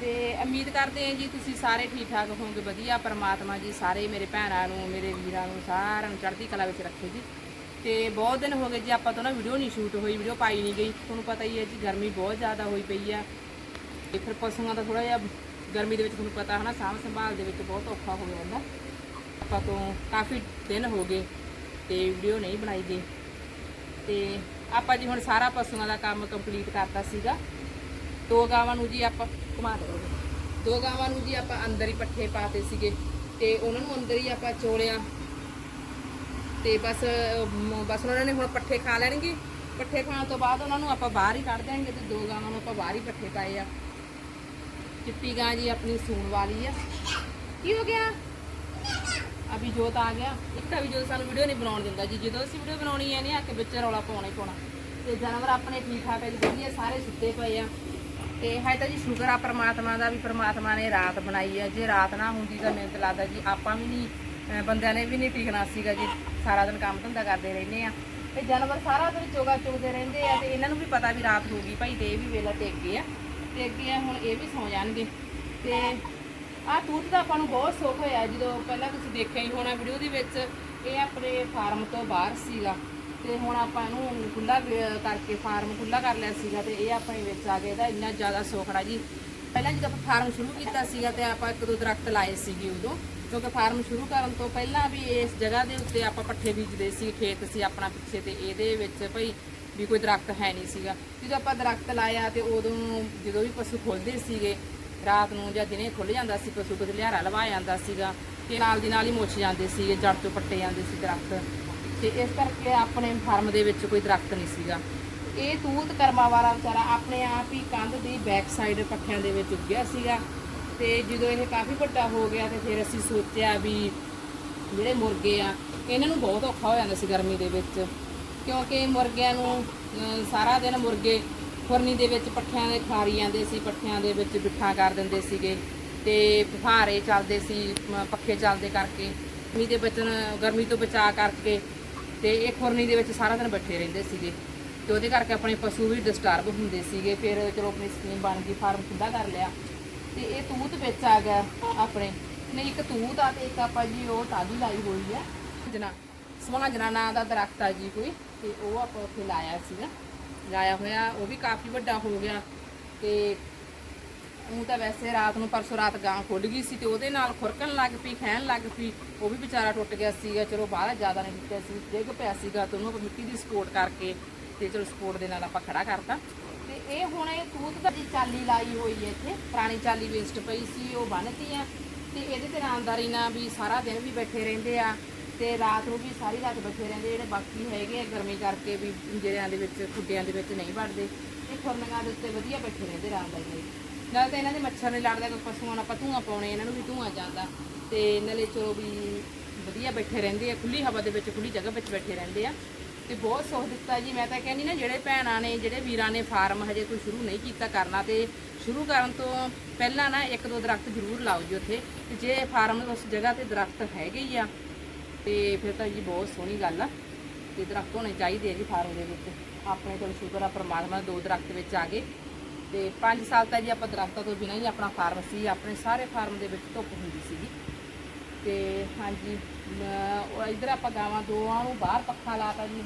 ਤੇ ਉਮੀਦ ਕਰਦੇ ਹਾਂ ਜੀ ਤੁਸੀਂ ਸਾਰੇ ਠੀਕ ਠਾਕ ਹੋਵੋਗੇ, ਵਧੀਆ। ਪਰਮਾਤਮਾ ਜੀ ਸਾਰੇ ਮੇਰੇ ਭੈਣਾਂ ਨੂੰ, ਮੇਰੇ ਵੀਰਾਂ ਨੂੰ ਸਾਰਿਆਂ ਨੂੰ ਚੜ੍ਹਦੀ ਕਲਾ ਵਿੱਚ ਰੱਖੇ ਜੀ। ਤੇ ਬਹੁਤ ਦਿਨ ਹੋ ਗਏ ਜੀ, ਆਪਾਂ ਤੋਂ ਨਾ ਵੀਡੀਓ ਨਹੀਂ ਸ਼ੂਟ ਹੋਈ, ਵੀਡੀਓ ਪਾਈ ਨਹੀਂ ਗਈ। ਤੁਹਾਨੂੰ ਪਤਾ ਹੀ ਹੈ ਜੀ, ਗਰਮੀ ਬਹੁਤ ਜ਼ਿਆਦਾ ਹੋਈ ਪਈ ਆ। ਤੇ ਫਿਰ ਪਸ਼ੂਆਂ ਦਾ ਥੋੜਾ ਜਿਹਾ ਗਰਮੀ ਦੇ ਵਿੱਚ ਤੁਹਾਨੂੰ ਪਤਾ ਹੈ ਨਾ ਸਾਂਭ ਸੰਭਾਲ ਦੇ ਵਿੱਚ ਬਹੁਤ ਔਖਾ ਹੋ ਜਾਂਦਾ। ਆਪਾਂ ਤੋਂ ਕਾਫੀ ਦਿਨ ਹੋ ਗਏ ਤੇ ਵੀਡੀਓ ਨਹੀਂ ਬਣਾਈ ਗਈ। ਤੇ ਆਪਾਂ ਜੀ ਹੁਣ ਸਾਰਾ ਪਸ਼ੂਆਂ ਦਾ ਕੰਮ ਕੰਪਲੀਟ ਕਰਤਾ ਸੀਗਾ। ਦੋ ਗਾਵਾਂ ਨੂੰ ਜੀ ਆਪਾਂ ਘੁਮਾ ਦਿਓ ਦੋ ਗਾਵਾਂ ਨੂੰ ਜੀ ਆਪਾਂ ਅੰਦਰ ਹੀ ਪੱਠੇ ਪਾਤੇ ਸੀਗੇ ਤੇ ਉਹਨਾਂ ਨੂੰ ਅੰਦਰ ਹੀ ਆਪਾਂ ਚੋਲਿਆ। ਤੇ ਬਸ ਬਸ ਉਹਨਾਂ ਨੇ ਹੁਣ ਪੱਠੇ ਖਾ ਲੈਣਗੇ। ਪੱਠੇ ਖਾਣ ਤੋਂ ਬਾਅਦ ਉਹਨਾਂ ਨੂੰ ਆਪਾਂ ਬਾਹਰ ਹੀ ਕੱਢ ਦੇਾਂਗੇ ਤੇ ਦੋ ਗਾਵਾਂ ਨੂੰ ਆਪਾਂ ਬਾਹਰ ਹੀ ਪੱਠੇ ਪਾਏ ਆ। ਚਿੱਟੀ ਗਾਂ ਜੀ ਆਪਣੀ ਸੂਣ ਵਾਲੀ ਆ। ਕੀ ਹੋ ਗਿਆ? ਅਭੀ ਜੋਤ ਆ ਗਿਆ। ਇੱਕ ਤਾਂ ਵੀ ਜਦੋਂ ਸਾਨੂੰ ਵੀਡੀਓ ਨਹੀਂ ਬਣਾਉਣ ਦਿੰਦਾ ਜੀ। ਜਦੋਂ ਅਸੀਂ ਵੀਡੀਓ ਬਣਾਉਣੀ ਹੈ ਨਹੀਂ ਆ ਕੇ ਵਿੱਚ ਰੌਲਾ ਪਾਉਣਾ ਹੀ ਪਾਉਣਾ। ਤੇ ਜਾਨਵਰ ਆਪਣੇ ਠੀਕ ਠਾਕ ਹੈ ਜੀ ਸਾਰੇ ਸੁੱਤੇ ਪਏ ਆ। ਤੇ ਹੈ ਤਾਂ ਜੀ ਸ਼ੁਕਰ ਆ ਪ੍ਰਮਾਤਮਾ ਦਾ ਵੀ ਪ੍ਰਮਾਤਮਾ ਨੇ ਰਾਤ ਬਣਾਈ ਹੈ ਜੇ ਰਾਤ ਨਾ ਹੁੰਦੀ ਤਾਂ ਮੈਨੂੰ ਤਾਂ ਲੱਗਦਾ ਜੀ ਆਪਾਂ ਵੀ ਨਹੀਂ ਬੰਦਿਆਂ ਨੇ ਵੀ ਨਹੀਂ ਟਿਕਣਾ ਸੀਗਾ ਜੀ। ਸਾਰਾ ਦਿਨ ਕੰਮ ਧੰਦਾ ਕਰਦੇ ਰਹਿੰਦੇ ਆ। ਤੇ ਜਾਨਵਰ ਸਾਰਾ ਦਿਨ ਚੋਗਾ ਚੁਗਦੇ ਰਹਿੰਦੇ ਆ ਤੇ ਇਹਨਾਂ ਨੂੰ ਵੀ ਪਤਾ ਵੀ ਰਾਤ ਹੋ ਗਈ ਭਾਈ ਤੇ ਇਹ ਵੀ ਵੇਲਾ ਤੇ ਅੱਗੇ ਆ। ਤੇ ਅੱਗੇ ਆ, ਹੁਣ ਇਹ ਵੀ ਸੌ ਜਾਣਗੇ। ਤੇ ਆਹ ਤੂਤ ਦਾ ਆਪਾਂ ਨੂੰ ਬਹੁਤ ਸੁੱਖ ਹੋਇਆ ਜਦੋਂ ਪਹਿਲਾਂ ਤੁਸੀਂ ਦੇਖਿਆ ਹੀ ਹੋਣਾ ਵੀਡੀਓ ਦੇ ਵਿੱਚ, ਇਹ ਆਪਣੇ ਫਾਰਮ ਤੋਂ ਬਾਹਰ ਸੀਗਾ। ਤੇ ਹੁਣ ਆਪਾਂ ਇਹਨੂੰ ਖੁੱਲਾ ਕਰਕੇ ਫਾਰਮ ਖੁੱਲਾ ਕਰ ਲਿਆ ਸੀਗਾ ਤੇ ਇਹ ਆਪਣੇ ਵਿੱਚ ਆ ਗਿਆ ਇਹਦਾ ਇੰਨਾ ਜ਼ਿਆਦਾ ਸੋਖੜਾ ਜੀ। ਪਹਿਲਾਂ ਜਦੋਂ ਆਪਾਂ ਫਾਰਮ ਸ਼ੁਰੂ ਕੀਤਾ ਸੀਗਾ ਤੇ ਆਪਾਂ ਇੱਕ ਦੋ ਦਰਖਤ ਲਾਏ ਸੀਗੇ ਉਦੋਂ, ਕਿਉਂਕਿ ਫਾਰਮ ਸ਼ੁਰੂ ਕਰਨ ਤੋਂ ਪਹਿਲਾਂ ਵੀ ਇਸ ਜਗ੍ਹਾ ਦੇ ਉੱਤੇ ਆਪਾਂ ਪੱਠੇ ਬੀਜਦੇ ਸੀ, ਖੇਤ ਸੀ ਆਪਣਾ ਪਿੱਛੇ ਤੇ ਇਹਦੇ ਵਿੱਚ ਭਈ ਵੀ ਕੋਈ ਦਰਖਤ ਹੈ ਨਹੀਂ ਸੀਗਾ। ਜਦੋਂ ਆਪਾਂ ਦਰਖਤ ਲਾਇਆ ਤੇ ਉਦੋਂ ਜਦੋਂ ਵੀ ਪਸ਼ੂ ਖੁੱਲਦੇ ਸੀਗੇ, ਰਾਤ ਨੂੰ ਜਾਂ ਦਿਨੇ ਖੁੱਲ ਜਾਂਦਾ ਸੀ, ਪਸ਼ੂ ਕਿਤੇ ਲਿਆਰਾ ਲਵਾ ਜਾਂਦਾ ਸੀਗਾ, ਤੇ ਨਾਲ ਦੀ ਨਾਲ ਹੀ ਮੁੱਛ ਜਾਂਦੇ ਸੀਗੇ ਜੜ ਤੋਂ ਪੱਟੇ ਜਾਂਦੇ ਸੀ ਦਰਖਤ। ਤੇ ਇਸ ਕਰਕੇ ਆਪਣੇ ਫਾਰਮ ਦੇ ਵਿੱਚ ਕੋਈ ਦਰਖਤ ਨਹੀਂ ਸੀਗਾ। ਇਹ ਤੂਤ ਕਰਮਾ ਵਾਲਾ ਵਿਚਾਰਾ ਆਪਣੇ ਆਪ ਹੀ ਕੰਧ ਦੀ ਬੈਕ ਸਾਈਡ ਪੱਠਿਆਂ ਦੇ ਵਿੱਚ ਉੱਗਿਆ ਸੀਗਾ ਤੇ ਜਦੋਂ ਇਹ ਕਾਫੀ ਵੱਡਾ ਹੋ ਗਿਆ ਤੇ ਫਿਰ ਅਸੀਂ ਸੋਚਿਆ ਵੀ ਜਿਹੜੇ ਮੁਰਗੇ ਆ, ਇਹਨਾਂ ਨੂੰ ਬਹੁਤ ਔਖਾ ਹੋ ਜਾਂਦਾ ਸੀ ਗਰਮੀ ਦੇ ਵਿੱਚ। ਕਿਉਂਕਿ ਮੁਰਗਿਆਂ ਨੂੰ ਸਾਰਾ ਦਿਨ ਮੁਰਗੇ ਖੁਰਨੀ ਦੇ ਵਿੱਚ ਪੱਠਿਆਂ ਦੇ ਖਾਰੀ ਜਾਂਦੇ ਸੀ, ਪੱਠਿਆਂ ਦੇ ਵਿੱਚ ਬਿਠਾ ਕਰ ਦਿੰਦੇ ਸੀਗੇ ਤੇ ਫੁਹਾਰੇ ਚੱਲਦੇ ਸੀ ਪੱਖੇ ਚੱਲਦੇ ਕਰਕੇ ਗਰਮੀ ਦੇ ਬਚਨ, ਗਰਮੀ ਤੋਂ ਬਚਾ ਕਰਕੇ ਤੇ ਇਹ ਖੁਰਨੀ ਦੇ ਵਿੱਚ ਸਾਰਾ ਦਿਨ ਬੈਠੇ ਰਹਿੰਦੇ ਸੀਗੇ। ਤੇ ਉਹਦੇ ਕਰਕੇ ਆਪਣੇ ਪਸ਼ੂ ਵੀ ਡਿਸਟਰਬ ਹੁੰਦੇ ਸੀਗੇ। ਫਿਰ ਚਲੋ ਆਪਣੀ ਸਕੀਮ ਬਣ ਗਈ ਫਾਰਮ ਖੁੱਲਾ ਕਰ ਲਿਆ। ਤੇ ਇਹ ਤੂਤ ਵਿੱਚ ਆ ਗਿਆ ਆਪਣੇ। ਨਹੀਂ, ਇੱਕ ਤੂਤ ਆ ਤੇ ਇੱਕ ਆਪਾਂ ਜੀ, ਉਹ ਟਾਲੀ ਲਾਈ ਹੋਈ ਆ। ਜਨਾ ਸਵਾਂਜਣਾ ਨਾਂ ਦਾ ਦਰਖਤ ਆ ਜੀ ਕੋਈ। ਤੇ ਉਹ ਆਪਾਂ ਉੱਥੇ ਲਾਇਆ ਸੀਗਾ। ਲਾਇਆ ਹੋਇਆ, ਉਹ ਵੀ ਕਾਫੀ ਵੱਡਾ ਹੋ ਗਿਆ। ਤੇ ਉਹ ਤਾਂ ਵੈਸੇ ਰਾਤ ਨੂੰ ਪਰਸੋਂ ਰਾਤ ਗਾਂ ਖੁੱਲ ਗਈ ਸੀ ਤੇ ਉਹਦੇ ਨਾਲ ਖੁਰਕਣ ਲੱਗ ਪਈ ਖੈਣ ਲੱਗ ਪਈ, ਉਹ ਵੀ ਵਿਚਾਰਾ ਟੁੱਟ ਗਿਆ ਸੀਗਾ, ਚਲੋ ਬਾਹਰ ਜ਼ਿਆਦਾ ਨਹੀਂ ਟੁੱਟਿਆ ਸੀ, ਡਿੱਗ ਪਿਆ ਸੀਗਾ ਤੇ ਉਹਨੂੰ ਆਪਾਂ ਮਿੱਟੀ ਦੀ ਸਪੋਰਟ ਕਰਕੇ ਤੇ ਚਲੋ ਸਪੋਰਟ ਦੇ ਨਾਲ ਆਪਾਂ ਖੜਾ ਕਰਤਾ। ਤੇ ਇਹ ਹੁਣ ਇਹ ਤੂਤ ਦਾ ਜੀ ਚਾਲੀ ਲਾਈ ਹੋਈ ਹੈ ਇੱਥੇ, ਪੁਰਾਣੀ ਚਾਲੀ ਵੇਸਟ ਪਈ ਸੀ, ਉਹ ਬੰਨਤੀ ਆ ਤੇ ਇਹਦੇ ਤੇ ਆਰਾਮਦਾਰੀ ਨਾਲ ਵੀ ਸਾਰਾ ਦਿਨ ਵੀ ਬੈਠੇ ਰਹਿੰਦੇ ਆ ਤੇ ਰਾਤ ਨੂੰ ਵੀ ਸਾਰੀ ਰਾਤ ਬੈਠੇ ਰਹਿੰਦੇ ਜਿਹੜੇ ਬਾਕੀ ਹੈਗੇ ਆ ਗਰਮੀ ਕਰਕੇ ਵੀ ਪਿੰਜਰਿਆਂ ਦੇ ਵਿੱਚ, ਖੁੱਡਿਆਂ ਦੇ ਵਿੱਚ ਨਹੀਂ ਵੜਦੇ ਇਹ ਖੁਰਨੀਆਂ ਦੇ ਉੱਤੇ ਵਧੀਆ ਬੈਠੇ ਰਹਿੰਦੇ ਆਰਾਮਦਾਰੀ ਨਾਲ ਤਾਂ ਇਹਨਾਂ ਦੇ ਮੱਛਰ ਨਹੀਂ ਲੜਦਾ, ਕੋਈ ਪਸ਼ੂਆਂ ਨੂੰ ਆਪਾਂ ਪਾਉਣੇ, ਇਹਨਾਂ ਨੂੰ ਵੀ ਧੂਆਂ ਜਾਂਦਾ। ਤੇ ਨਾਲੇ ਚਲੋ ਵੀ ਵਧੀਆ ਬੈਠੇ ਰਹਿੰਦੇ ਆ ਖੁੱਲੀ ਹਵਾ ਦੇ ਵਿੱਚ ਖੁੱਲੀ ਜਗ੍ਹਾ ਵਿੱਚ ਬੈਠੇ ਰਹਿੰਦੇ ਆ। ਤੇ ਬਹੁਤ ਸੁੱਖ ਦਿੱਤਾ ਜੀ, ਮੈਂ ਤਾਂ ਕਹਿੰਦੀ ਨਾ, ਜਿਹੜੇ ਭੈਣਾਂ ਨੇ, ਜਿਹੜੇ ਵੀਰਾਂ ਨੇ ਫਾਰਮ ਹਜੇ ਕੋਈ ਸ਼ੁਰੂ ਨਹੀਂ ਕੀਤਾ ਕਰਨਾ, ਤੇ ਸ਼ੁਰੂ ਕਰਨ ਤੋਂ ਪਹਿਲਾਂ ਨਾ ਇੱਕ ਦੋ ਦਰਖਤ ਜ਼ਰੂਰ ਲਾਓ ਜੀ ਉੱਥੇ। ਤੇ ਜੇ ਫਾਰਮ ਉਸ ਜਗ੍ਹਾ ਤੇ ਦਰਖਤ ਹੈਗੇ ਹੀ ਆ, ਤੇ ਫਿਰ ਤਾਂ ਜੀ ਬਹੁਤ ਸੋਹਣੀ ਗੱਲ ਆ। ਤੇ ਦਰਖਤ ਹੋਣੇ ਚਾਹੀਦੇ ਆ ਜੀ ਫਾਰਮ ਦੇ ਵਿੱਚ। ਆਪਣੇ ਕੋਲ ਸ਼ੁਕਰ ਆ, ਪ੍ਰਮਾਤਮਾ ਦੋ ਦਰਖਤ ਵਿੱਚ ਆ ਗਏ। ਤੇ 5 ਸਾਲ ਤਾਂ ਜੀ ਆਪਾਂ ਦਰਖਤਾਂ ਤੋਂ ਬਿਨਾਂ ਹੀ ਆਪਣਾ ਫਾਰਮ ਸੀ ਆਪਣੇ ਸਾਰੇ ਫਾਰਮ ਦੇ ਵਿੱਚ ਧੁੱਪ ਹੁੰਦੀ ਸੀਗੀ। ਤੇ ਹਾਂਜੀ ਮ- ਇਧਰ ਆਪਾਂ ਗਾਵਾਂ ਦੋਵਾਂ ਨੂੰ ਬਾਹਰ ਪੱਖਾ ਲਾਤਾ ਜੀ।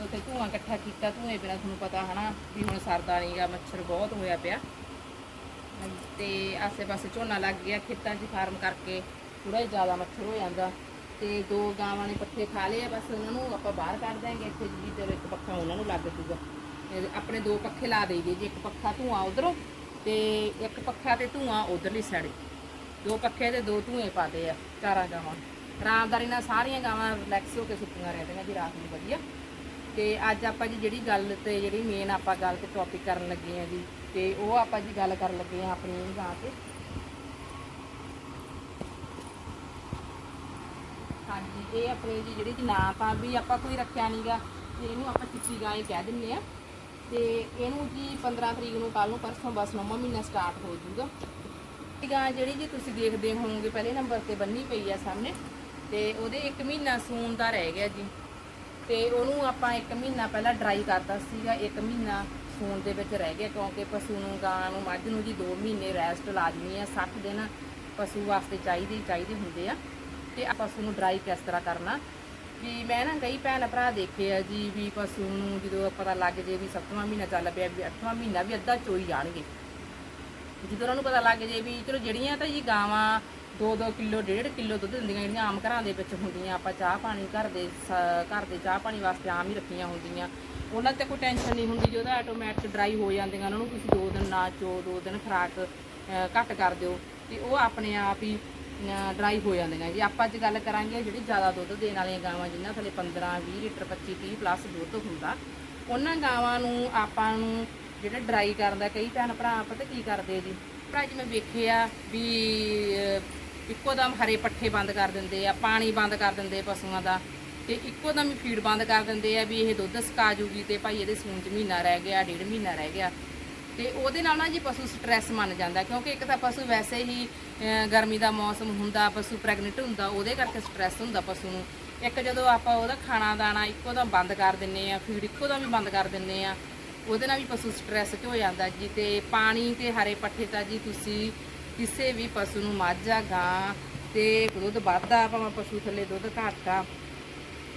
ਉੱਥੇ ਧੂਆਂ ਇਕੱਠਾ ਕੀਤਾ, ਧੂਏ ਬਿਨਾਂ ਤੁਹਾਨੂੰ ਪਤਾ ਹਨਾ ਵੀ ਹੁਣ ਸਰਦਾ ਨਹੀਂਗਾ ਮੱਛਰ ਬਹੁਤ ਹੋਇਆ ਪਿਆ। ਤੇ ਆਸੇ-ਪਾਸੇ ਝੋਨਾ ਲੱਗ ਗਿਆ, ਖੇਤਾਂ 'ਚ ਫਾਰਮ ਕਰਕੇ ਥੋੜਾ ਜਿਹਾ ਜ਼ਿਆਦਾ ਮੱਛਰ ਹੋ ਜਾਂਦਾ। ਤੇ ਦੋ ਗਾਵਾਂ ਨੇ ਪੱਠੇ ਖਾ ਲਏ ਬਸ ਉਹਨਾਂ ਨੂੰ ਆਪਾਂ ਬਾਹਰ ਕੱਢ ਦਾਂਗੇ ਇੱਥੇ ਜੀ ਤੇ ਇੱਕ ਪੱਖਾ ਉਹਨਾਂ ਨੂੰ ਲੱਗ ਜੂਗਾ ਆਪਣੇ ਦੋ ਪੱਖੇ ਲਾ ਦੇਈਏ, ਜੀ ਇੱਕ ਪੱਖਾ ਧੂਆਂ ਉਧਰੋਂ ਤੇ ਇੱਕ ਪੱਖਾ ਤੇ ਧੂਆਂ ਉਧਰਲੀ ਸਾਈਡ ਦੋ ਪੱਖੇ ਤੇ ਦੋ ਧੂਏ ਪਾਦੇ ਆ, ਚਾਰਾਂ ਗਾਵਾਂ। ਆਰਾਮਦਾਰੀ ਨਾਲ ਸਾਰੀਆਂ ਗਾਵਾਂ ਰਿਲੈਕਸ ਹੋ ਕੇ ਸੁੱਤੀਆਂ ਰਹਿੰਦੀਆਂ ਜੀ, ਰਾਤ ਨੂੰ ਵਧੀਆ। ਤੇ ਅੱਜ ਆਪਾਂ ਜੀ ਜਿਹੜੀ ਗੱਲ ਤੇ ਜਿਹੜੀ ਮੇਨ ਆਪਾਂ ਗੱਲ ਤੇ ਟੌਪਿਕ ਕਰਨ ਲੱਗੇ ਆ ਜੀ, ਤੇ ਉਹ ਆਪਾਂ ਜੀ ਗੱਲ ਕਰਨ ਲੱਗੇ ਆ ਆਪਣੀ ਇਹ ਗਾਂ ਤੇ। ਹਾਂਜੀ, ਇਹ ਆਪਣੀ ਜੀ ਜਿਹੜੀ ਨਾਂ ਤਾਂ ਵੀ ਆਪਾਂ ਕੋਈ ਰੱਖਿਆ ਨਹੀਂਗਾ ਤੇ ਇਹਨੂੰ ਆਪਾਂ ਚਿੱਟੀ ਗਾਂ ਹੀ ਕਹਿ ਦਿੰਨੇ ਆ। ਤੇ ਇਹਨੂੰ ਜੀ 15 ਤਰੀਕ ਨੂੰ ਕੱਲ ਨੂੰ ਪਰਸੋਂ ਬਸ ਨੌਵਾਂ ਮਹੀਨਾ ਸਟਾਰਟ ਹੋ ਜਾਊਗਾ। ਗਾਂ ਜਿਹੜੀ ਜੀ ਤੁਸੀਂ ਦੇਖਦੇ ਹੋਵੋਗੇ, ਪਹਿਲੇ ਨੰਬਰ ਤੇ ਬੰਨੀ ਪਈ ਆ ਸਾਹਮਣੇ, ਤੇ ਉਹਦੇ 1 ਮਹੀਨਾ ਸੂਣ ਦਾ ਰਹਿ ਗਿਆ ਜੀ। ਤੇ ਉਹਨੂੰ ਆਪਾਂ 1 ਮਹੀਨਾ ਪਹਿਲਾਂ ਡਰਾਈ ਕਰਤਾ ਸੀਗਾ 1 ਮਹੀਨਾ ਸੂਣ ਦੇ ਵਿੱਚ ਰਹਿ ਗਿਆ, ਕਿਉਂਕਿ ਪਸ਼ੂ ਨੂੰ, ਗਾਂ ਨੂੰ, ਮੱਝ ਨੂੰ ਜੀ 2 ਮਹੀਨੇ ਰੈਸਟ ਲਾਜ਼ਮੀ ਆ 60 ਦਿਨ ਪਸ਼ੂ ਵਾਸਤੇ ਚਾਹੀਦੇ ਹੀ ਚਾਹੀਦੇ ਹੁੰਦੇ ਆ। ਤੇ ਆ ਪਸ਼ੂ ਨੂੰ ਡਰਾਈ ਕਿਸ ਤਰ੍ਹਾਂ ਕਰਨਾ ਵੀ ਮੈਂ ਨਾ ਕਈ ਭੈਣ ਭਰਾ ਦੇਖੇ ਆ ਜੀ ਵੀ ਪਸ਼ੂ ਨੂੰ ਜਦੋਂ ਪਤਾ ਲੱਗ ਜੇ ਵੀ ਸੱਤਵਾਂ ਮਹੀਨਾ ਚੱਲ ਪਿਆ ਵੀ ਅੱਠਵਾਂ ਮਹੀਨਾ ਵੀ ਅੱਧਾ ਚੋਈ ਜਾਣਗੇ। ਜਦੋਂ ਉਹਨਾਂ ਨੂੰ ਪਤਾ ਲੱਗ ਜੇ ਵੀ ਚਲੋ ਜਿਹੜੀਆਂ ਤਾਂ ਜੀ ਗਾਵਾਂ 2-2 ਕਿਲੋ 1.5 ਕਿਲੋ ਦੁੱਧ ਦਿੰਦੀਆਂ, ਜਿਹੜੀਆਂ ਆਮ ਘਰਾਂ ਦੇ ਵਿੱਚ ਹੁੰਦੀਆਂ, ਆਪਾਂ ਚਾਹ ਪਾਣੀ ਘਰ ਦੇ ਘਰ ਦੇ ਚਾਹ ਪਾਣੀ ਵਾਸਤੇ ਆਮ ਹੀ ਰੱਖੀਆਂ ਹੁੰਦੀਆਂ। ਉਹਨਾਂ ਤੇ ਕੋਈ ਟੈਨਸ਼ਨ ਨਹੀਂ ਹੁੰਦੀ ਜਦੋਂ ਆਟੋਮੈਟਿਕ ਡਰਾਈ ਹੋ ਜਾਂਦੀਆਂ ਉਹਨਾਂ ਨੂੰ ਤੁਸੀਂ ਦੋ ਦਿਨ ਨਾ ਚੋ, ਦੋ ਦਿਨ ਖਰਾਕ ਘੱਟ ਕਰ ਦਿਓ। ਤੇ ਉਹ ਆਪਣੇ ਆਪ ਹੀ ਡਰਾਈ ਹੋ ਜਾਂਦੇ ਨੇ ਜੀ ਆਪਾਂ ਅੱਜ ਗੱਲ ਕਰਾਂਗੇ ਜਿਹੜੀ ਜ਼ਿਆਦਾ ਦੁੱਧ ਦੇਣ ਵਾਲੀਆਂ ਗਾਵਾਂ, ਜਿਨ੍ਹਾਂ ਥੱਲੇ 15 20 ਲੀਟਰ 25 30 ਪਲੱਸ ਦੁੱਧ ਹੁੰਦਾ। ਉਹਨਾਂ ਗਾਵਾਂ ਨੂੰ ਆਪਾਂ ਨੂੰ ਜਿਹੜਾ ਡਰਾਈ ਕਰਨ ਦਾ, ਕਈ ਭੈਣ ਭਰਾ ਪਤਾ ਕੀ ਕਰਦੇ ਜੀ? ਭਰਾ ਜੀ, ਮੈਂ ਵੇਖਿਆ ਵੀ ਇੱਕੋ ਦਮ ਹਰੇ ਪੱਠੇ ਬੰਦ ਕਰ ਦਿੰਦੇ ਆ, ਪਾਣੀ ਬੰਦ ਕਰ ਦਿੰਦੇ ਪਸ਼ੂਆਂ ਦਾ। ਤੇ ਇੱਕੋ ਦਮ ਹੀ ਫੀਡ ਬੰਦ ਕਰ ਦਿੰਦੇ ਆ ਵੀ ਇਹ ਦੁੱਧ ਸਕਾ ਜੂਗੀ ਤੇ ਭਾਈ ਇਹਦੇ ਸੂਣ ਚ ਮਹੀਨਾ ਰਹਿ ਗਿਆ, ਡੇਢ ਮਹੀਨਾ ਰਹਿ ਗਿਆ। ਤੇ ਉਹਦੇ ਨਾਲ ਨਾ ਜੀ ਪਸ਼ੂ ਸਟ੍ਰੈਸ ਮੰਨ ਜਾਂਦਾ ਕਿਉਂਕਿ ਇੱਕ ਤਾਂ ਪਸ਼ੂ ਵੈਸੇ ਹੀ ਗਰਮੀ ਦਾ ਮੌਸਮ ਹੁੰਦਾ, ਪਸ਼ੂ ਪ੍ਰੈਗਨੈਂਟ ਹੁੰਦਾ, ਉਹਦੇ ਕਰਕੇ ਸਟ੍ਰੈਸ ਹੁੰਦਾ ਪਸ਼ੂ ਨੂੰ। ਇੱਕ ਜਦੋਂ ਆਪਾਂ ਉਹਦਾ ਖਾਣਾ ਦਾਣਾ ਇੱਕੋ ਦਮ ਬੰਦ ਕਰ ਦਿੰਨੇ ਆ ਫੀਡ ਇੱਕੋ ਦਮ ਵੀ ਬੰਦ ਕਰ ਦਿੰਨੇ ਆ, ਉਹਦੇ ਨਾਲ ਵੀ ਪਸ਼ੂ ਸਟ੍ਰੈਸ 'ਚ ਹੋ ਜਾਂਦਾ ਜੀ। ਤੇ ਪਾਣੀ ਤੇ ਹਰੇ ਪੱਠੇ ਤਾਂ ਜੀ ਤੁਸੀਂ ਕਿਸੇ ਵੀ ਪਸ਼ੂ ਨੂੰ ਮੱਝ ਆ, ਗਾਂ ਤੇ ਦੁੱਧ ਵੱਧਦਾ, ਭਾਵੇਂ ਪਸ਼ੂ ਥੱਲੇ ਦੁੱਧ ਘੱਟ ਆ,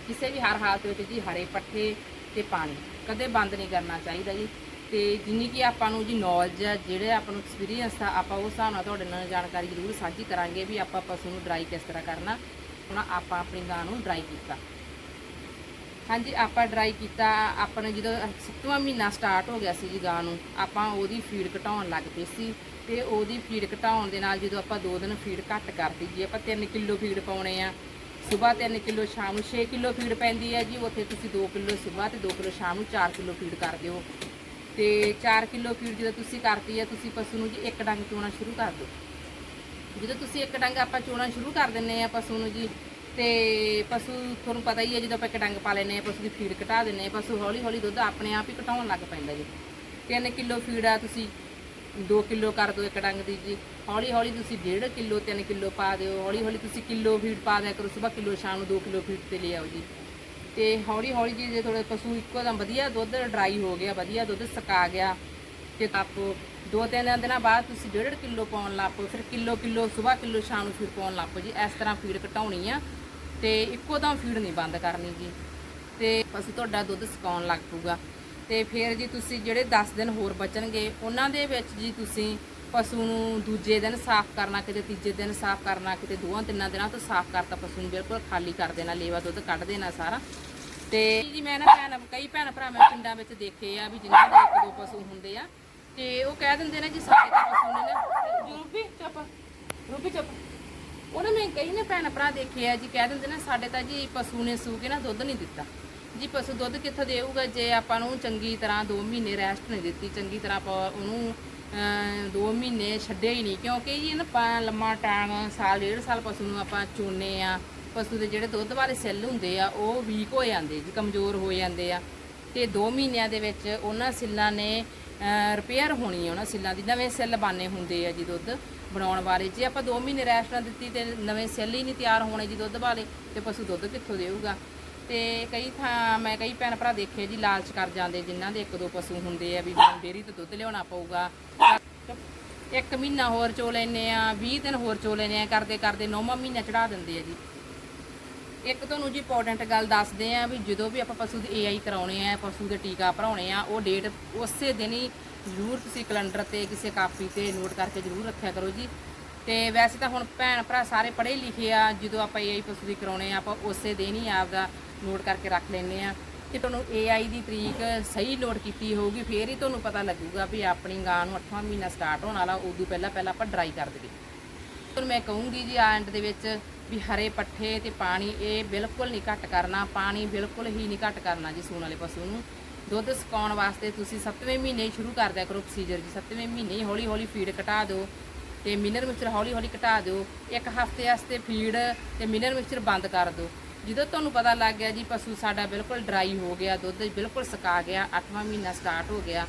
ਕਿਸੇ ਵੀ ਹਰ ਹਾਲਤ ਵਿੱਚ ਜੀ ਹਰੇ ਪੱਠੇ ਤੇ ਪਾਣੀ। ਕਦੇ ਬੰਦ ਨਹੀਂ ਕਰਨਾ ਚਾਹੀਦਾ ਜੀ। ਤੇ ਜਿੰਨੀ ਕਿ ਆਪਾਂ ਨੂੰ ਜੀ ਨੌਲੇਜ ਆ, ਜਿਹੜੇ ਆਪਾਂ ਨੂੰ ਐਕਸਪੀਰੀਅੰਸ ਆ, ਆਪਾਂ ਉਸ ਹਿਸਾਬ ਨਾਲ ਤੁਹਾਡੇ ਨਾਲ ਜਾਣਕਾਰੀ ਜ਼ਰੂਰ ਸਾਂਝੀ ਕਰਾਂਗੇ ਵੀ ਆਪਾਂ ਪਸ਼ੂ ਨੂੰ ਡਰਾਈ ਕਿਸ ਤਰ੍ਹਾਂ ਕਰਨਾ। ਹੁਣ ਆਪਾਂ ਆਪਣੀ ਗਾਂ ਨੂੰ ਡਰਾਈ ਕੀਤਾ। ਹਾਂਜੀ, ਆਪਾਂ ਡਰਾਈ ਕੀਤਾ। ਆਪਣੇ ਜਦੋਂ ਸੱਤਵਾਂ ਮਹੀਨਾ ਸਟਾਰਟ ਹੋ ਗਿਆ ਸੀ ਜੀ ਗਾਂ ਨੂੰ, ਆਪਾਂ ਉਹਦੀ ਫੀਡ ਘਟਾਉਣ ਲੱਗ ਪਏ ਸੀ। ਤੇ ਉਹਦੀ ਫੀਡ ਘਟਾਉਣ ਦੇ ਨਾਲ ਜਦੋਂ ਆਪਾਂ 2 ਦਿਨ ਫੀਡ ਘੱਟ ਕਰਤੀ ਜੀ ਆਪਾਂ 3 ਕਿਲੋ ਫੀਡ ਪਾਉਣੇ ਆ। ਸਵੇਰ 3 ਕਿਲੋ, ਸ਼ਾਮ ਨੂੰ 6 ਕਿਲੋ ਫੀਡ ਪੈਂਦੀ ਹੈ ਜੀ। ਉੱਥੇ ਤੁਸੀਂ 2 ਕਿਲੋ ਸਵੇਰ ਤੇ 2 ਕਿਲੋ, ਸ਼ਾਮ ਨੂੰ 4 ਕਿਲੋ ਫੀਡ ਕਰ ਦਿਓ। ਤੇ 4 ਕਿਲੋ ਫੀਡ ਜਦੋਂ ਤੁਸੀਂ ਕਰਤੀ ਹੈ ਤੁਸੀਂ ਪਸ਼ੂ ਨੂੰ ਜੀ ਇੱਕ ਡੰਗ ਚੋਣਾ ਸ਼ੁਰੂ ਕਰ ਦਿਓ। ਜਦੋਂ ਤੁਸੀਂ ਇੱਕ ਡੰਗ ਆਪਾਂ ਚੋਣਾ ਸ਼ੁਰੂ ਕਰ ਦਿੰਨੇ ਆ ਪਸ਼ੂ ਨੂੰ ਜੀ, ਤੇ ਪਸ਼ੂ ਤੁਹਾਨੂੰ ਪਤਾ ਹੀ ਹੈ ਜਦੋਂ ਆਪਾਂ ਇੱਕ ਡੰਗ ਪਾ ਲੈਨੇ ਆ, ਪਸ਼ੂ ਦੀ ਫੀਡ ਘਟਾ ਦਿੰਨੇ ਆ। ਪਸ਼ੂ ਹੌਲੀ ਹੌਲੀ ਦੁੱਧ ਆਪਣੇ ਆਪ ਹੀ ਘਟਾਉਣ ਲੱਗ ਪੈਂਦਾ ਜੀ। 3 ਕਿਲੋ ਫੀਡ ਆ ਤੁਸੀਂ 2 ਕਿਲੋ ਕਰ ਦਿਓ ਇੱਕ ਡੰਗ ਦੀ ਜੀ। ਹੌਲੀ ਹੌਲੀ ਤੁਸੀਂ 1.5 ਕਿਲੋ 3 ਕਿਲੋ ਪਾ ਦਿਓ। ਹੌਲੀ ਹੌਲੀ ਤੁਸੀਂ ਕਿਲੋ ਫੀਡ ਪਾ ਦਿਆ ਕਰੋ, ਸਵੇਰ ਕਿਲੋ, ਸ਼ਾਮ ਨੂੰ 2 ਕਿਲੋ ਫੀਡ ਤੇ ਲੈ ਆਓ ਜੀ। ਤੇ ਹੌਲੀ ਹੌਲੀ ਜੀ ਜੇ ਥੋੜੇ ਪਸ਼ੂ ਇੱਕੋ ਦਮ ਵਧੀਆ, ਦੁੱਧ ਡਰਾਈ ਹੋ ਗਿਆ, ਵਧੀਆ ਦੁੱਧ ਸਕਾ ਗਿਆ, ਤੇ ਤਾਪੋ ਦੋ ਤਿੰਨ ਦਿਨਾਂ ਬਾਅਦ ਤੁਸੀਂ 1.5 ਕਿਲੋ ਪਾਉਣ ਲੱਗ ਪਓ, ਫਿਰ ਕਿਲੋ ਕਿਲੋ ਸਵੇਰ ਕਿਲੋ ਸ਼ਾਮ ਨੂੰ ਫਿਰ ਪਾਉਣ ਲੱਗ ਪਓ ਜੀ। ਇਸ ਤਰ੍ਹਾਂ ਫੀਡ ਘਟਾਉਣੀ ਆ ਤੇ ਇੱਕੋ ਦਮ ਫੀਡ ਨਹੀਂ ਬੰਦ ਕਰਨੀ ਜੀ। ਤੇ ਪਸ਼ੂ ਤੁਹਾਡਾ ਦੁੱਧ ਸਕਾਉਣ ਲੱਗ ਪਊਗਾ। ਤੇ ਫਿਰ ਜੀ ਤੁਸੀਂ ਜਿਹੜੇ 10 ਦਿਨ ਹੋਰ ਬਚਣਗੇ, ਉਹਨਾਂ ਦੇ ਵਿੱਚ ਜੀ ਤੁਸੀਂ ਪਸ਼ੂ ਨੂੰ ਦੂਜੇ ਦਿਨ ਸਾਫ਼ ਕਰਨਾ, ਕਿਤੇ ਤੀਜੇ ਦਿਨ ਸਾਫ਼ ਕਰਨਾ, ਕਿਤੇ ਦੋਹਾਂ ਤਿੰਨਾਂ ਦਿਨਾਂ ਤੋਂ ਸਾਫ਼ ਕਰਤਾ ਪਸ਼ੂ ਨੂੰ, ਬਿਲਕੁਲ ਖਾਲੀ ਕਰ ਦੇਣਾ, ਲੇਵਾ ਦੁੱਧ ਕੱਢ ਦੇਣਾ ਸਾਰਾ। ਤੇ ਜੀ ਮੈਂ ਨਾ ਭੈਣ, ਕਈ ਭੈਣ ਭਰਾ ਮੈਂ ਪਿੰਡਾਂ ਵਿੱਚ ਦੇਖੇ ਆ ਵੀ ਜਿਨ੍ਹਾਂ ਦੇ ਇੱਕ ਦੋ ਪਸ਼ੂ ਹੁੰਦੇ ਆ। ਤੇ ਉਹ ਕਹਿ ਦਿੰਦੇ ਨੇ ਜੀ ਸਾਡੇ ਤਾਂ ਪਸ਼ੂ ਨੇ ਨਾ ਰੂਪੀ, ਚੁੱਪ ਰੂਪੀ, ਚੁੱਪ। ਉਹਨਾਂ ਨੇ ਕਈ ਨੇ ਭੈਣ ਭਰਾ ਦੇਖੇ ਆ ਜੀ, ਕਹਿ ਦਿੰਦੇ ਨੇ ਸਾਡੇ ਤਾਂ ਜੀ ਪਸ਼ੂ ਨੇ ਸੂ ਕੇ ਨਾ ਦੁੱਧ ਨਹੀਂ ਦਿੱਤਾ। ਜੀ ਪਸ਼ੂ ਦੁੱਧ ਕਿੱਥੋਂ ਦੇਊਗਾ, ਜੇ ਆਪਾਂ ਨੂੰ ਚੰਗੀ ਤਰ੍ਹਾਂ 2 ਮਹੀਨੇ ਰੈਸਟ ਨਹੀਂ ਦਿੱਤੀ, ਚੰਗੀ ਤਰ੍ਹਾਂ ਆਪਾਂ ਉਹਨੂੰ 2 ਮਹੀਨੇ ਛੱਡਿਆ ਹੀ ਨਹੀਂ, ਕਿਉਂਕਿ ਜੀ ਨਾ ਪਾ- ਲੰਮਾ ਟਾਈਮ ਸਾਲ, ਡੇਢ ਸਾਲ ਪਸ਼ੂ ਨੂੰ ਆਪਾਂ ਚੋਨੇ ਆ, ਪਸ਼ੂ ਦੇ ਜਿਹੜੇ ਦੁੱਧ ਵਾਲੇ ਸੈੱਲ ਹੁੰਦੇ ਆ, ਉਹ ਵੀਕ ਹੋ ਜਾਂਦੇ ਜੀ, ਕਮਜ਼ੋਰ ਹੋ ਜਾਂਦੇ ਆ। ਤੇ 2 ਮਹੀਨਿਆਂ ਦੇ ਵਿੱਚ ਉਹਨਾਂ ਸਿੱਲਾਂ ਨੇ ਰਿਪੇਅਰ ਹੋਣੀ ਆ ਉਹਨਾਂ ਸਿੱਲਾਂ ਦੀ, ਨਵੇਂ ਸੈੱਲ ਬਾਨੇ ਹੁੰਦੇ ਆ ਜੀ ਦੁੱਧ ਬਣਾਉਣ ਬਾਰੇ। ਜੇ ਆਪਾਂ 2 ਮਹੀਨੇ ਰੈਸਟ ਨਾ ਦਿੱਤੀ ਤੇ ਨਵੇਂ ਸੈੱਲ ਹੀ ਨਹੀਂ ਤਿਆਰ ਹੋਣੇ ਜੀ ਦੁੱਧ ਵਾਲੇ, ਤੇ ਪਸ਼ੂ ਦੁੱਧ ਕਿੱਥੋਂ ਦੇਊਗਾ? ਤੇ ਕਈ ਥਾਂ ਮੈਂ ਕਈ ਭੈਣ ਭਰਾ ਦੇਖੇ ਜੀ ਲਾਲਚ ਕਰ ਜਾਂਦੇ, ਜਿਨ੍ਹਾਂ ਦੇ ਇੱਕ ਦੋ ਪਸ਼ੂ ਹੁੰਦੇ ਆ ਵੀ ਮੈਨੂੰ ਡੇਅਰੀ ਤੋਂ ਦੁੱਧ ਲਿਆਉਣਾ ਪਊਗਾ। ਇੱਕ ਮਹੀਨਾ ਹੋਰ ਚੋ ਲੈਨੇ ਆ 20 ਦਿਨ ਹੋਰ ਚੋ ਲੈਨੇ ਆ, ਕਰਦੇ ਕਰਦੇ ਨੌਵਾਂ ਮਹੀਨਾ ਚੜਾ ਦਿੰਦੇ ਆ ਜੀ। ਇੱਕ ਤੁਹਾਨੂੰ ਜੀ ਇੰਪੋਰਟੈਂਟ ਗੱਲ ਦੱਸਦੇ ਆ ਵੀ ਜਦੋਂ ਵੀ ਆਪਾਂ ਪਸ਼ੂ ਦੀ ਏਆਈ ਕਰਾਉਣੇ ਆ, ਪਸ਼ੂ ਦੇ ਟੀਕਾ ਭਰਾਉਣੇ ਆ, ਉਹ ਡੇਟ ਉਸੇ ਦਿਨ ਹੀ ਜ਼ਰੂਰ ਤੁਸੀਂ ਕੈਲੰਡਰ ਤੇ ਕਿਸੇ ਕਾਪੀ ਤੇ ਨੋਟ ਕਰਕੇ ਜ਼ਰੂਰ ਰੱਖਿਆ ਕਰੋ ਜੀ। ਤੇ ਵੈਸੇ ਤਾਂ ਹੁਣ ਭੈਣ ਭਰਾ ਸਾਰੇ ਪੜ੍ਹੇ ਲਿਖੇ ਆ, ਜਦੋਂ ਆਪਾਂ ਏਆਈ ਪਸ਼ੂ ਦੀ ਕਰਾਉਣੇ ਆ, ਆਪਾਂ ਉਸੇ ਦਿਨ ਹੀ ਆਪਦਾ ਨੋਟ ਕਰਕੇ ਰੱਖ ਲੈਨੇ ਆ ਤੇ ਤੁਹਾਨੂੰ ਏਆਈ ਦੀ ਤਰੀਕ ਸਹੀ ਨੋਟ ਕੀਤੀ ਹੋਊਗੀ, ਫੇਰ ਹੀ ਤੁਹਾਨੂੰ ਪਤਾ ਲੱਗੂਗਾ ਵੀ ਆਪਣੀ ਗਾਂ ਨੂੰ 8ਵਾਂ ਮਹੀਨਾ ਸਟਾਰਟ ਹੋਣ ਵਾਲਾ, ਉਦੋਂ ਪਹਿਲਾਂ ਪਹਿਲਾਂ ਆਪਾਂ ਡਰਾਈ ਕਰ ਦਈਏ। ਤੁਹਾਨੂੰ ਮੈਂ ਕਹੂੰਗੀ ਜੀ ਐਂਡ ਦੇ ਵਿੱਚ ਵੀ ਹਰੇ ਪੱਠੇ ਤੇ ਪਾਣੀ, ਇਹ ਬਿਲਕੁਲ ਨਹੀਂ ਘੱਟ ਕਰਨਾ, ਪਾਣੀ ਬਿਲਕੁਲ ਹੀ ਨਹੀਂ ਘੱਟ ਕਰਨਾ ਜੀ ਸੂਣ ਵਾਲੇ ਪਸ਼ੂ ਨੂੰ। ਦੁੱਧ ਸੁਕਾਉਣ ਵਾਸਤੇ ਤੁਸੀਂ 7ਵੇਂ ਮਹੀਨੇ ਸ਼ੁਰੂ ਕਰ ਦਿਆ ਕਰੋ ਪ੍ਰੋਸੀਜਰ ਜੀ 7ਵੇਂ ਮਹੀਨੇ ਹੀ ਹੌਲੀ ਹੌਲੀ ਫੀਡ ਘਟਾ ਦਿਓ ਤੇ ਮਿਨਰ ਮਿਕਸਚਰ ਹੌਲੀ ਹੌਲੀ ਘਟਾ ਦਿਓ, ਇੱਕ ਹਫ਼ਤੇ ਵਾਸਤੇ ਫੀਡ ਤੇ ਮਿਨਰ ਮਿਕਸਚਰ ਬੰਦ ਕਰ ਦਿਓ। ਜਦੋਂ ਤੁਹਾਨੂੰ ਪਤਾ ਲੱਗ ਗਿਆ ਜੀ ਪਸ਼ੂ ਸਾਡਾ ਬਿਲਕੁਲ ਡਰਾਈ ਹੋ ਗਿਆ ਦੁੱਧ ਬਿਲਕੁਲ ਸੁਕਾ ਗਿਆ 8ਵਾਂ ਮਹੀਨਾ ਸਟਾਰਟ ਹੋ ਗਿਆ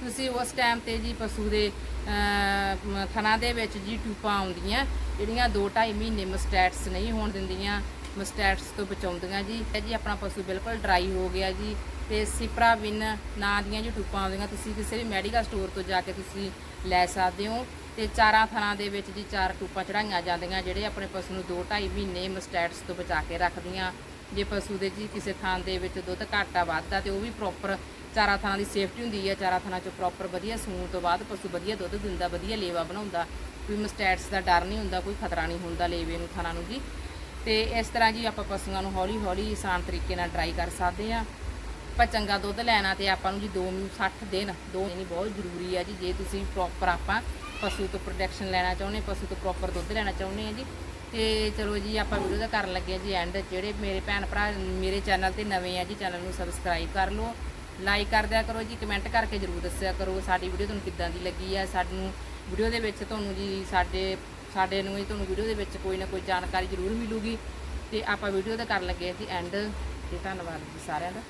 ਤੁਸੀਂ ਉਸ ਟਾਈਮ ਤੇ ਜੀ ਪਸ਼ੂ ਦੇ ਅਮ, ਥਣਾ ਦੇ ਵਿੱਚ ਜੀ ਟੂਪਾਂ ਆਉਂਦੀਆਂ ਜਿਹੜੀਆਂ 2.5 ਮਹੀਨੇ ਮਸਟੈਟਸ ਨਹੀਂ ਹੋਣ ਦਿੰਦੀਆਂ ਮਸਟੈਟਸ ਤੋਂ ਬਚਾਉਂਦੀਆਂ ਜੀ। ਇਹ ਜੀ ਆਪਣਾ ਪਸ਼ੂ ਬਿਲਕੁਲ ਡਰਾਈ ਹੋ ਗਿਆ ਜੀ ਤੇ ਸਿਪਰਾ ਨਾਂ ਦੀਆਂ ਜੀ ਟੂਪਾਂ ਆਉਂਦੀਆਂ ਤੁਸੀਂ ਕਿਸੇ ਵੀ ਮੈਡੀਕਲ ਸਟੋਰ ਤੋਂ ਜਾ ਕੇ ਤੁਸੀਂ ਲੈ ਸਕਦੇ ਹੋ। ਤੇ ਚਾਰਾਂ ਥਣਾਂ ਦੇ ਵਿੱਚ ਜੀ ਚਾਰ ਟੂਪਾਂ ਚੜਾਈਆਂ ਜਾਂਦੀਆਂ, ਜਿਹੜੇ ਆਪਣੇ ਪਸ਼ੂ ਨੂੰ 2-2.5 ਮਹੀਨੇ ਮਸਟੈਟਸ ਤੋਂ ਬਚਾ ਕੇ ਰੱਖਦੀਆਂ। ਜੇ ਪਸ਼ੂ ਦੇ ਜੀ ਕਿਸੇ ਥਾਂ ਦੇ ਵਿੱਚ ਦੁੱਧ ਘਾਟਾ ਵੱਧਦਾ ਤੇ ਉਹ ਵੀ ਪ੍ਰੋਪਰ ਚਾਰਾਂ ਥਾਂ ਦੀ ਸੇਫਟੀ ਹੁੰਦੀ ਹੈ, ਚਾਰਾਂ ਥਾਂ 'ਚ ਪ੍ਰੋਪਰ ਵਧੀਆ ਸੂਣ ਤੋਂ ਬਾਅਦ ਪਸ਼ੂ ਵਧੀਆ ਦੁੱਧ ਦਿੰਦਾ, ਵਧੀਆ ਲੇਵਾ ਬਣਾਉਂਦਾ। ਕੋਈ ਮਸਟੈਟਸ ਦਾ ਡਰ ਨਹੀਂ ਹੁੰਦਾ, ਕੋਈ ਖਤਰਾ ਨਹੀਂ ਹੁੰਦਾ ਲੇਵੇ ਨੂੰ ਥਾਂ ਨੂੰ ਜੀ। ਤੇ ਇਸ ਤਰ੍ਹਾਂ ਜੀ ਆਪਾਂ ਪਸ਼ੂਆਂ ਨੂੰ ਹੌਲੀ ਹੌਲੀ ਆਸਾਨ ਤਰੀਕੇ ਨਾਲ ਟਰਾਈ ਕਰ ਸਕਦੇ ਆ ਆਪਾਂ ਚੰਗਾ ਦੁੱਧ ਲੈਣਾ ਤੇ ਆਪਾਂ ਨੂੰ ਜੀ 2 60 ਦਿਨ, ਦੋ ਨਹੀਂ ਬਹੁਤ ਜ਼ਰੂਰੀ ਆ ਜੀ। ਜੇ ਤੁਸੀਂ ਪ੍ਰੋਪਰ ਆਪਾਂ ਪਸ਼ੂ ਤੋਂ ਪ੍ਰੋਟੈਕਸ਼ਨ ਲੈਣਾ ਚਾਹੁੰਦੇ, ਪਸ਼ੂ ਤੋਂ ਪ੍ਰੋਪਰ ਦੁੱਧ ਲੈਣਾ ਚਾਹੁੰਦੇ ਆ ਜੀ। ਤੇ ਚਲੋ ਜੀ, ਆਪਾਂ ਵੀਡੀਓ ਦਾ ਕਰਨ ਲੱਗੇ ਹਾਂ ਜੀ ਐਂਡ ਜਿਹੜੇ ਮੇਰੇ ਭੈਣ ਭਰਾ, ਮੇਰੇ ਚੈਨਲ ਤੇ ਨਵੇਂ ਆ ਜੀ ਚੈਨਲ ਨੂੰ ਸਬਸਕ੍ਰਾਈਬ ਕਰ ਲਓ। ਲਾਈਕ ਕਰ ਦਿਆ ਕਰੋ ਜੀ ਕਮੈਂਟ ਕਰਕੇ ਜਰੂਰ ਦੱਸਿਆ ਕਰੋ ਸਾਡੀ ਵੀਡੀਓ ਤੁਹਾਨੂੰ ਕਿੱਦਾਂ ਦੀ ਲੱਗੀ ਆ, ਸਾਨੂੰ ਵੀਡੀਓ ਦੇ ਵਿੱਚ ਤੁਹਾਨੂੰ ਜੀ ਸਾਡੇ ਸਾਡੇ ਨੂੰ ਹੀ ਤੁਹਾਨੂੰ ਵੀਡੀਓ ਦੇ ਵਿੱਚ ਕੋਈ ਨਾ ਕੋਈ ਜਾਣਕਾਰੀ ਜ਼ਰੂਰ ਮਿਲੂਗੀ। ਤੇ ਆਪਾਂ ਵੀਡੀਓ ਦਾ ਕਰਨ ਲੱਗੇ ਹਾਂ ਜੀ ਐਂਡ ਤੇ ਧੰਨਵਾਦ ਜੀ ਸਾਰਿਆਂ ਦਾ।